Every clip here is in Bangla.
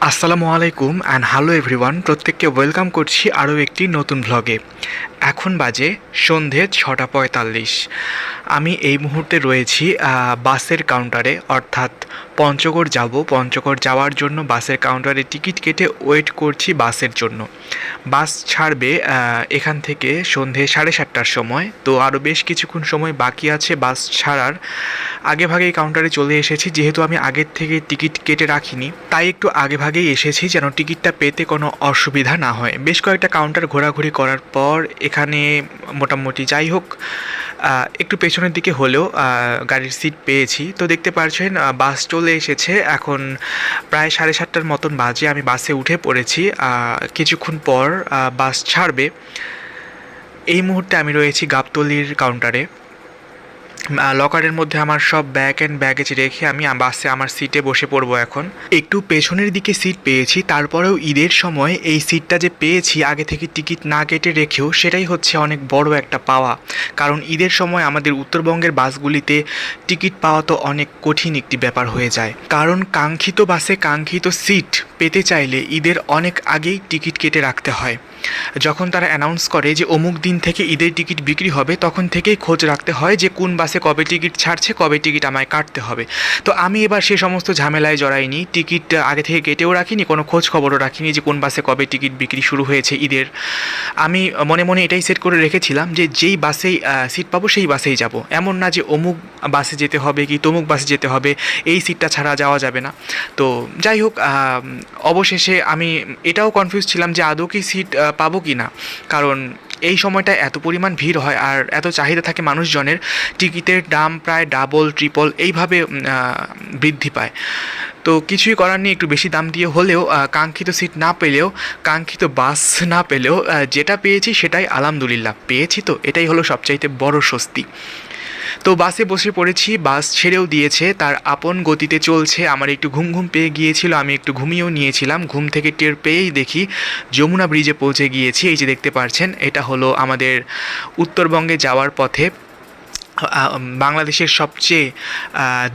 আসসালামু আলাইকুম অ্যান্ড হ্যালো এভরিওয়ান প্রত্যেককে ওয়েলকাম করছি আরও একটি নতুন ভ্লগে এখন বাজে সন্ধে ছটা পঁয়তাল্লিশ। আমি এই মুহূর্তে রয়েছি বাসের কাউন্টারে। অর্থাৎ পঞ্চগড় যাব। পঞ্চগড় যাওয়ার জন্য বাসের কাউন্টারে টিকিট কেটে ওয়েট করছি বাসের জন্য। বাস ছাড়বে এখান থেকে সন্ধে সাড়ে সাতটার সময়। তো আরও বেশ কিছুক্ষণ সময় বাকি আছে বাস ছাড়ার। আগে ভাগেই কাউন্টারে চলে এসেছি। যেহেতু আমি আগের থেকে টিকিট কেটে রাখিনি, তাই একটু আগে ভাগেই এসেছি যেন টিকিটটা পেতে কোনো অসুবিধা না হয়। বেশ কয়েকটা কাউন্টার ঘোরাঘুরি করার পর এখানে মোটামুটি যাই হোক একটু পেছনের দিকে হলেও গাড়ির সিট পেয়েছি। তো দেখতে পাচ্ছেন বাস চলে এসেছে। এখন প্রায় সাড়ে সাতটার মতন বাজে, আমি বাসে উঠে পড়েছি। কিছুক্ষণ পর বাস ছাড়বে। এই মুহূর্তে আমি রয়েছি গাবতলির কাউন্টারে লকারের মধ্যে আমার সব ব্যাগ অ্যান্ড ব্যাগেজ রেখে আমি বাসে আমার সিটে বসে পড়ব এখন। একটু পেছনের দিকে সিট পেয়েছি, তারপরেও ঈদের সময় এই সিটটা যে পেয়েছি, আগে থেকে টিকিট না কেটে রেখেও সেটাই হচ্ছে অনেক বড় একটা পাওয়া। কারণ ঈদের সময় আমাদের উত্তরবঙ্গের বাসগুলিতে টিকিট পাওয়া তো অনেক কঠিন একটি ব্যাপার হয়ে যায়। কারণ কাঙ্ক্ষিত বাসে কাঙ্ক্ষিত সিট পেতে চাইলে ঈদের অনেক আগেই টিকিট কেটে রাখতে হয়। যখন তারা অ্যানাউন্স করে যে অমুক দিন থেকে ঈদের টিকিট বিক্রি হবে, তখন থেকেই খোঁজ রাখতে হয় যে কোন বাসে কবে টিকিট ছাড়ছে, কবে টিকিট আমায় কাটতে হবে। তো আমি এবার সে সমস্ত ঝামেলায় জড়াইনি, টিকিট আগে থেকে কেটেও রাখিনি, কোনো খোঁজ খবরও রাখিনি যে কোন বাসে কবে টিকিট বিক্রি শুরু হয়েছে ঈদের। আমি মনে মনে এটাই সেট করে রেখেছিলাম যে যেই বাসেই সিট পাবো সেই বাসেই যাব। এমন না যে অমুক বাসে যেতে হবে কি তমুক বাসে যেতে হবে, এই সিটটা ছাড়া যাওয়া যাবে না। তো যাই হোক অবশেষে আমি এটাও কনফিউজ ছিলাম যে আদৌ কি সিট পাবো কি না। কারণ এই সময়টা এত পরিমাণ ভিড় হয় আর এত চাহিদা থাকে মানুষজনের, টিকিটের দাম প্রায় ডাবল ট্রিপল এইভাবে বৃদ্ধি পায়। তো কিছুই করার নেই, একটু বেশি দাম দিয়ে হলেও কাঙ্ক্ষিত সিট না পেলেও, কাঙ্ক্ষিত বাস না পেলেও যেটা পেয়েছি সেটাই আলহামদুলিল্লাহ পেয়েছি তো, এটাই হলো সবচাইতে বড় স্বস্তি। তো বাসে বসে পড়েছি বাস ছেড়েও দিয়েছে, তার আপন গতিতে চলছে, আমার একটু ঘুম ঘুম পেয়ে গিয়েছিল, আমি একটু ঘুমিয়েও নিয়েছিলাম, ঘুম থেকে টের পেয়েই দেখি যমুনা ব্রিজে পৌঁছে গিয়েছি, এই যে দেখতে পাচ্ছেন এটা হলো আমাদের উত্তরবঙ্গে যাওয়ার পথে বাংলাদেশের সবচেয়ে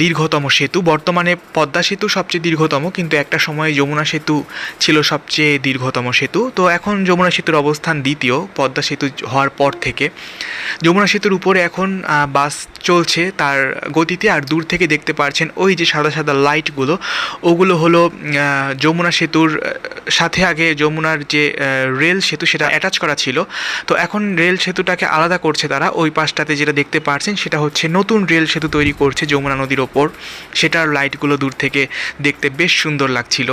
দীর্ঘতম সেতু। বর্তমানে পদ্মা সেতু সবচেয়ে দীর্ঘতম, কিন্তু একটা সময়ে যমুনা সেতু ছিল সবচেয়ে দীর্ঘতম সেতু। তো এখন যমুনা সেতুর অবস্থান দ্বিতীয়, পদ্মা সেতু হওয়ার পর থেকে। যমুনা সেতুর উপরে এখন বাস চলছে তার গতিতে, আর দূর থেকে দেখতে পাচ্ছেন ওই যে সাদা সাদা লাইটগুলো। ওগুলো হলো যমুনা সেতুর সাথে আগে যমুনার যে রেল সেতু সেটা অ্যাটাচ করা ছিল। তো এখন রেল সেতুটাকে আলাদা করছে তারা। ওই পাশটাতে যেটা দেখতে পাচ্ছেন সেটা হচ্ছে নতুন রেল সেতু তৈরি করছে যমুনা নদীর ওপর। সেটার লাইটগুলো দূর থেকে দেখতে বেশ সুন্দর লাগছিল।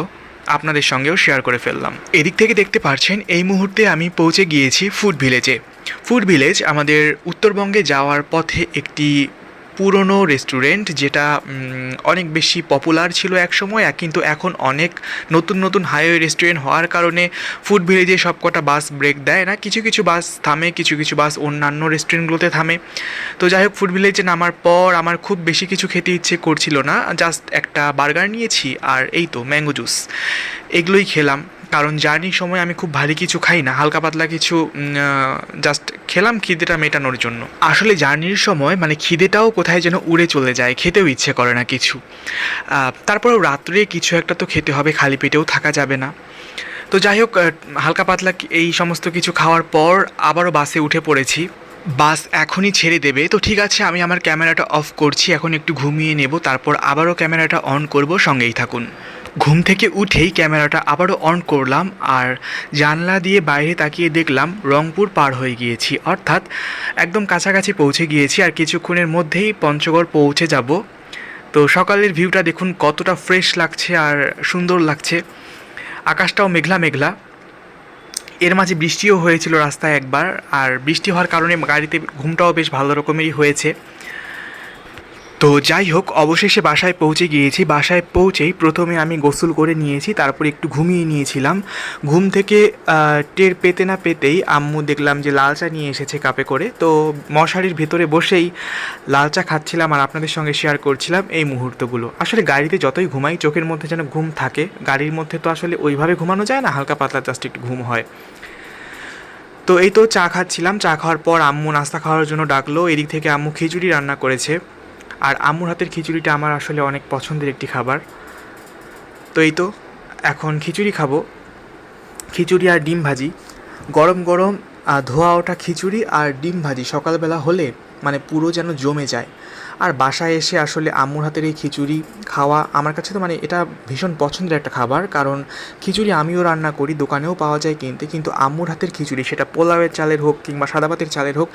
আপনাদের সঙ্গেও শেয়ার করে ফেললাম। এদিক থেকে দেখতে পারছেন, এই মুহূর্তে আমি পৌঁছে গিয়েছি ফুড ভিলেজে ফুড ভিলেজ আমাদের উত্তরবঙ্গে যাওয়ার পথে একটি পুরনো রেস্টুরেন্ট যেটা অনেক বেশি পপুলার ছিল এক সময় কিন্তু এখন অনেক নতুন নতুন হাইওয়ে রেস্টুরেন্ট হওয়ার কারণে ফুড ভিলেজে সবকটা বাস ব্রেক দেয় না। কিছু কিছু বাস থামে, কিছু কিছু বাস অন্যান্য রেস্টুরেন্টগুলোতে থামে। তো যাই হোক ফুড ভিলেজে নামার পর আমার খুব বেশি কিছু খেতে ইচ্ছে করছিল না। জাস্ট একটা বার্গার নিয়েছি, আর এই তো ম্যাঙ্গো জুস এগুলোই খেলাম। কারণ জার্নির সময় আমি খুব ভারী কিছু খাই না, হালকা পাতলা কিছু জাস্ট খেলাম খিদেটা মেটানোর জন্য। আসলে জার্নির সময় মানে খিদেটাও কোথায় যেন উড়ে চলে যায়, খেতেও ইচ্ছে করে না কিছু। তারপরেও রাত্রে কিছু একটা তো খেতে হবে, খালি পেটেও থাকা যাবে না। তো যাই হোক হালকা পাতলা এই সমস্ত কিছু খাওয়ার পর আবারও বাসে উঠে পড়েছি। বাস এখনই ছেড়ে দেবে। তো ঠিক আছে, আমি আমার ক্যামেরাটা অফ করছি, এখন একটু ঘুমিয়ে নেব, তারপর আবারও ক্যামেরাটা অন করব, সঙ্গেই থাকুন। ঘুম থেকে উঠেই ক্যামেরাটা আবারও অন করলাম আর জানলা দিয়ে বাইরে তাকিয়ে দেখলাম রংপুর পার হয়ে গিয়েছি। অর্থাৎ একদম কাছাকাছি পৌঁছে গিয়েছি আর কিছুক্ষণের মধ্যেই পঞ্চগড় পৌঁছে যাব। তো সকালের ভিউটা দেখুন কতটা ফ্রেশ লাগছে আর সুন্দর লাগছে। আকাশটাও মেঘলা মেঘলা। এর মাঝে বৃষ্টিও হয়েছিল রাস্তায় একবার আর বৃষ্টি হওয়ার কারণে গাড়িতে ঘুমটাও বেশ ভালো রকমেরই হয়েছে। তো যাই হোক, অবশেষে বাসায় পৌঁছে গিয়েছি। বাসায় পৌঁছেই প্রথমে আমি গোসল করে নিয়েছি, তারপর একটু ঘুমিয়ে নিয়েছিলাম। ঘুম থেকে টের পেতে না পেতেই আম্মু দেখলাম যে লাল চা নিয়ে এসেছে কাপে করে। তো মশারির ভেতরে বসেই লাল চা খাচ্ছিলাম আর আপনাদের সঙ্গে শেয়ার করছিলাম এই মুহূর্তগুলো। আসলে গাড়িতে যতই ঘুমাই, চোখের মধ্যে যেন ঘুম থাকে। গাড়ির মধ্যে তো আসলে ওইভাবে ঘুমানো যায় না, হালকা পাতলা জাস্ট একটু ঘুম হয়। তো এই তো চা খাচ্ছিলাম। চা খাওয়ার পর আম্মু নাস্তা খাওয়ার জন্য ডাকলো। এদিক থেকে আম্মু খিচুড়ি রান্না করেছে। আর আম্মুর হাতের খিচুড়িটা আমার আসলে অনেক পছন্দের একটি খাবার। তো এই তো, এখন খিচুড়ি খাব। খিচুড়ি আর ডিম ভাজি। গরম গরম ধোয়া ওঠা খিচুড়ি আর ডিম ভাজি। সকালবেলা হলে মানে পুরো যেন জমে যায়। আর বাসায় এসে আসলে আম্মুর হাতের এই খিচুড়ি খাওয়া আমার কাছে তো মানে এটা ভীষণ পছন্দের একটা খাবার। কারণ খিচুড়ি আমিও রান্না করি, দোকানেও পাওয়া যায় কিনতে। কিন্তু আম্মুর হাতের খিচুড়ি, সেটা পোলাওয়ের চালের হোক কিংবা সাদা ভাতের চালের হোক,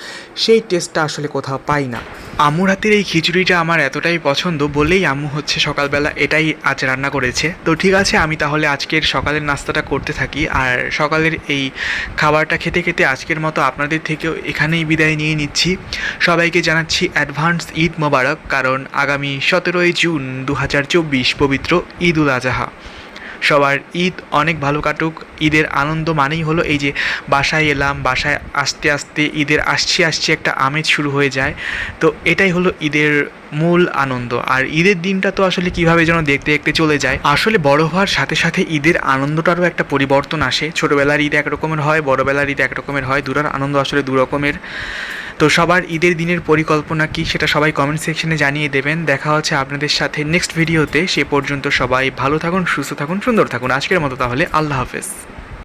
সেই টেস্টটা আসলে কোথাও পাই না। আম্মুর হাতের এই খিচুড়িটা আমার এতটাই পছন্দ, বলেই আম্মু হচ্ছে সকালবেলা এটাই আজ রান্না করেছে। তো ঠিক আছে, আমি তাহলে আজকের সকালের নাস্তাটা করতে থাকি। আর সকালের এই খাবারটা খেতে খেতে আজকের মতো আপনাদের থেকেও এখানেই বিদায় নিয়ে নিচ্ছি। সবাইকে জানাচ্ছি অ্যাডভান্স ঈদ মোবারক, কারণ আগামী সতেরোই জুন দু হাজার চব্বিশ পবিত্র ঈদ উল আজহা। সবার ঈদ অনেক ভালো কাটুক, ঈদের আনন্দ মানেই হলো এই যে বাসায় এলাম, বাসায় আস্তে আস্তে ঈদের আসছি আসছি একটা আমেজ শুরু হয়ে যায়। তো এটাই হলো ঈদের মূল আনন্দ। আর ঈদের দিনটা তো আসলে কীভাবে যেন দেখতে দেখতে চলে যায়। আসলে বড় হওয়ার সাথে সাথে ঈদের আনন্দটারও একটা পরিবর্তন আসে। ছোটোবেলার ঈদ এক রকমের হয়, বড়োবেলার ঈদ এক রকমের হয় দুটার আনন্দ আসলে দু রকমের তো সবার ঈদের দিনের পরিকল্পনা কি সেটা সবাই কমেন্ট সেকশনে জানিয়ে দেবেন। দেখা হচ্ছে আপনাদের সাথে নেক্সট ভিডিওতে সে পর্যন্ত সবাই ভালো থাকুন, সুস্থ থাকুন, সুন্দর থাকুন। আজকের মতো তাহলে আল্লাহ হাফেজ।